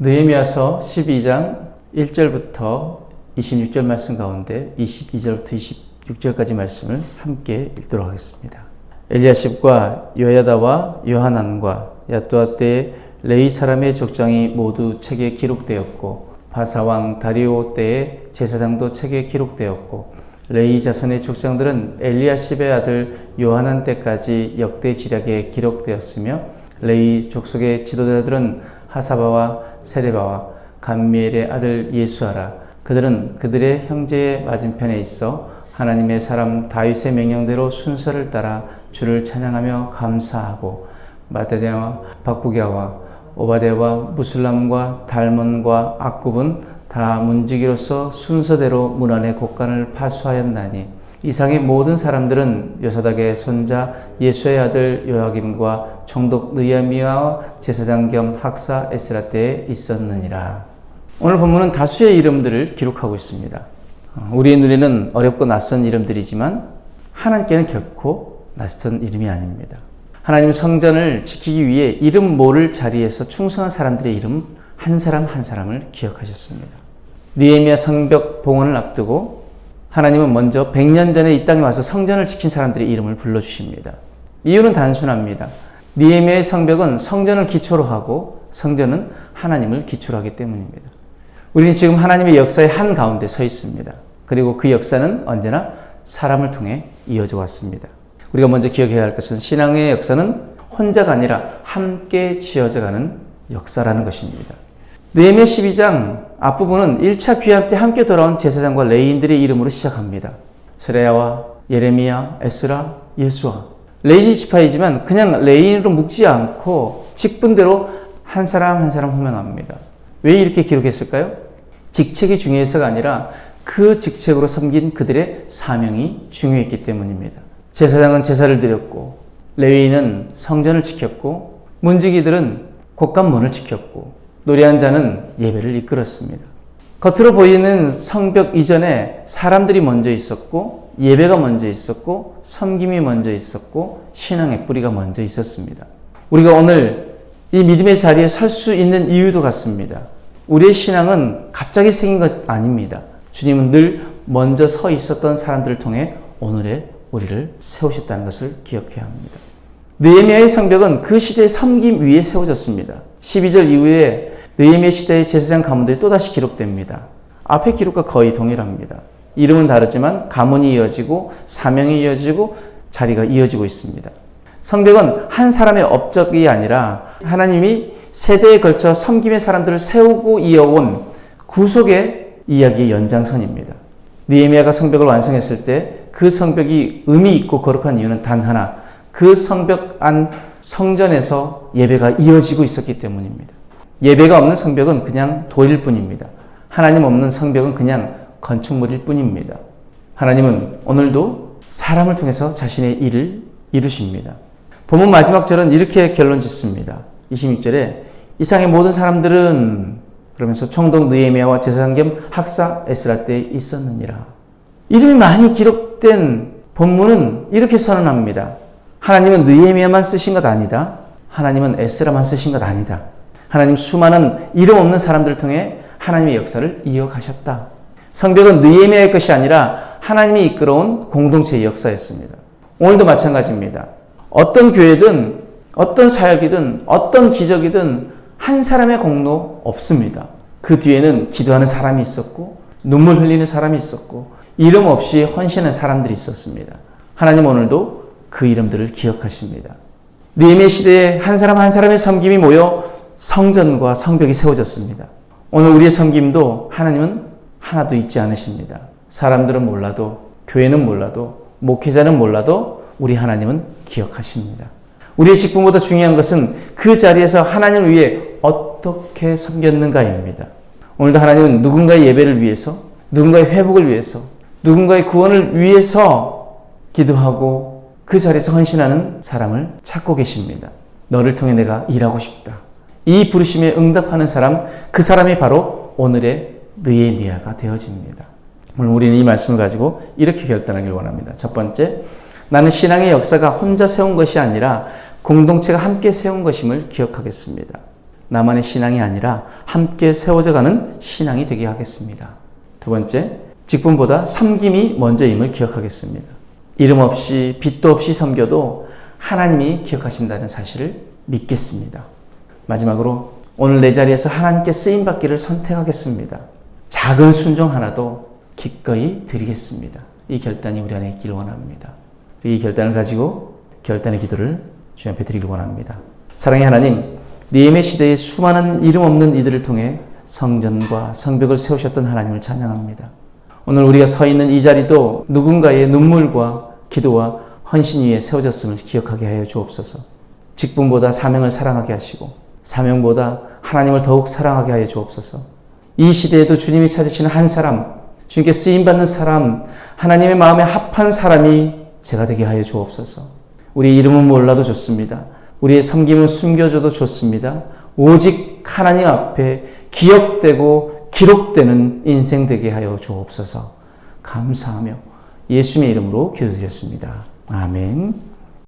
느헤미야서 12장 1절부터 26절 말씀 가운데 22절부터 26절까지 말씀을 함께 읽도록 하겠습니다. 엘리야십과 요야다와 요하난과 야뚜아 때의 레이 사람의 족장이 모두 책에 기록되었고 바사왕 다리오 때의 제사장도 책에 기록되었고 레이 자손의 족장들은 엘리야십의 아들 요하난 때까지 역대 지략에 기록되었으며 레이 족속의 지도자들은 하사바와 세레바와 감미엘의 아들 예수아라. 그들은 그들의 형제의 맞은편에 있어 하나님의 사람 다윗의 명령대로 순서를 따라 주를 찬양하며 감사하고 마데냐와 박부갸와 오바데와 무슬람과 달몬과 악굽은 다 문지기로서 순서대로 문 안의 곡간을 파수하였나니 이상의 모든 사람들은 요사닥의 손자 예수의 아들 요아김과 총독 느야미와 제사장 겸 학사 에스라 때에 있었느니라. 오늘 본문은 다수의 이름들을 기록하고 있습니다. 우리의 눈에는 어렵고 낯선 이름들이지만 하나님께는 결코 낯선 이름이 아닙니다. 하나님 성전을 지키기 위해 이름 모를 자리에서 충성한 사람들의 이름 한 사람 한 사람을 기억하셨습니다. 니에미아 성벽 봉헌을 앞두고 하나님은 먼저 100년 전에 이 땅에 와서 성전을 지킨 사람들의 이름을 불러주십니다. 이유는 단순합니다. 니에미아의 성벽은 성전을 기초로 하고 성전은 하나님을 기초로 하기 때문입니다. 우리는 지금 하나님의 역사의 한 가운데 서 있습니다. 그리고 그 역사는 언제나 사람을 통해 이어져 왔습니다. 우리가 먼저 기억해야 할 것은 신앙의 역사는 혼자가 아니라 함께 지어져 가는 역사라는 것입니다. 느헤미야 12장 앞부분은 1차 귀환 때 함께 돌아온 제사장과 레이인들의 이름으로 시작합니다. 스레야와 예레미야, 에스라, 예수아. 레이 지파이지만 그냥 레이인으로 묶지 않고 직분대로 한 사람 한 사람 호명합니다. 왜 이렇게 기록했을까요? 직책이 중요해서가 아니라 그 직책으로 섬긴 그들의 사명이 중요했기 때문입니다. 제사장은 제사를 드렸고 레위인은 성전을 지켰고 문지기들은 곡간문을 지켰고 노래한 자는 예배를 이끌었습니다. 겉으로 보이는 성벽 이전에 사람들이 먼저 있었고 예배가 먼저 있었고 섬김이 먼저 있었고 신앙의 뿌리가 먼저 있었습니다. 우리가 오늘 이 믿음의 자리에 설 수 있는 이유도 같습니다. 우리의 신앙은 갑자기 생긴 것 아닙니다. 주님은 늘 먼저 서 있었던 사람들을 통해 오늘의 우리를 세우셨다는 것을 기억해야 합니다. 느헤미야의 성벽은 그 시대의 섬김 위에 세워졌습니다. 12절 이후에 느헤미야 시대의 제사장 가문들이 또다시 기록됩니다. 앞의 기록과 거의 동일합니다. 이름은 다르지만 가문이 이어지고 사명이 이어지고 자리가 이어지고 있습니다. 성벽은 한 사람의 업적이 아니라 하나님이 세대에 걸쳐 섬김의 사람들을 세우고 이어온 구속의 이야기의 연장선입니다. 느헤미야가 성벽을 완성했을 때 그 성벽이 의미 있고 거룩한 이유는 단 하나. 그 성벽 안 성전에서 예배가 이어지고 있었기 때문입니다. 예배가 없는 성벽은 그냥 돌일 뿐입니다. 하나님 없는 성벽은 그냥 건축물일 뿐입니다. 하나님은 오늘도 사람을 통해서 자신의 일을 이루십니다. 본문 마지막 절은 이렇게 결론 짓습니다. 26절에 이상의 모든 사람들은 그러면서 총독 느헤미야와 제사장 겸 학사 에스라 때에 있었느니라. 이름이 많이 기록된 본문은 이렇게 선언합니다. 하나님은 느헤미야만 쓰신 것 아니다. 하나님은 에스라만 쓰신 것 아니다. 하나님 수많은 이름 없는 사람들을 통해 하나님의 역사를 이어가셨다. 성벽은 느헤미야의 것이 아니라 하나님이 이끌어온 공동체의 역사였습니다. 오늘도 마찬가지입니다. 어떤 교회든 어떤 사역이든 어떤 기적이든 한 사람의 공로 없습니다. 그 뒤에는 기도하는 사람이 있었고 눈물 흘리는 사람이 있었고 이름 없이 헌신한 사람들이 있었습니다. 하나님 오늘도 그 이름들을 기억하십니다. 느헤미야 시대에 한 사람 한 사람의 섬김이 모여 성전과 성벽이 세워졌습니다. 오늘 우리의 섬김도 하나님은 하나도 잊지 않으십니다. 사람들은 몰라도 교회는 몰라도 목회자는 몰라도 우리 하나님은 기억하십니다. 우리의 직분보다 중요한 것은 그 자리에서 하나님을 위해 어떻게 섬겼는가입니다. 오늘도 하나님은 누군가의 예배를 위해서, 누군가의 회복을 위해서, 누군가의 구원을 위해서 기도하고 그 자리에서 헌신하는 사람을 찾고 계십니다. 너를 통해 내가 일하고 싶다. 이 부르심에 응답하는 사람, 그 사람이 바로 오늘의 느헤미야가 되어집니다. 오늘 우리는 이 말씀을 가지고 이렇게 결단하길 원합니다. 첫 번째, 나는 신앙의 역사가 혼자 세운 것이 아니라 공동체가 함께 세운 것임을 기억하겠습니다. 나만의 신앙이 아니라 함께 세워져 가는 신앙이 되게 하겠습니다. 두 번째, 직분보다 섬김이 먼저임을 기억하겠습니다. 이름 없이 빛도 없이 섬겨도 하나님이 기억하신다는 사실을 믿겠습니다. 마지막으로 오늘 내 자리에서 하나님께 쓰임 받기를 선택하겠습니다. 작은 순종 하나도 기꺼이 드리겠습니다. 이 결단이 우리 안에 있기를 원합니다. 이 결단을 가지고 결단의 기도를 주님 앞에 드리길 원합니다. 사랑의 하나님, 니엠의 시대에 수많은 이름 없는 이들을 통해 성전과 성벽을 세우셨던 하나님을 찬양합니다. 오늘 우리가 서 있는 이 자리도 누군가의 눈물과 기도와 헌신 위에 세워졌음을 기억하게 하여 주옵소서. 직분보다 사명을 사랑하게 하시고 사명보다 하나님을 더욱 사랑하게 하여 주옵소서. 이 시대에도 주님이 찾으시는 한 사람, 주님께 쓰임 받는 사람, 하나님의 마음에 합한 사람이 제가 되게 하여 주옵소서. 우리 이름은 몰라도 좋습니다. 우리의 섬김은 숨겨줘도 좋습니다. 오직 하나님 앞에 기억되고 기록되는 인생 되게 하여 주옵소서. 감사하며 예수님의 이름으로 기도드렸습니다. 아멘.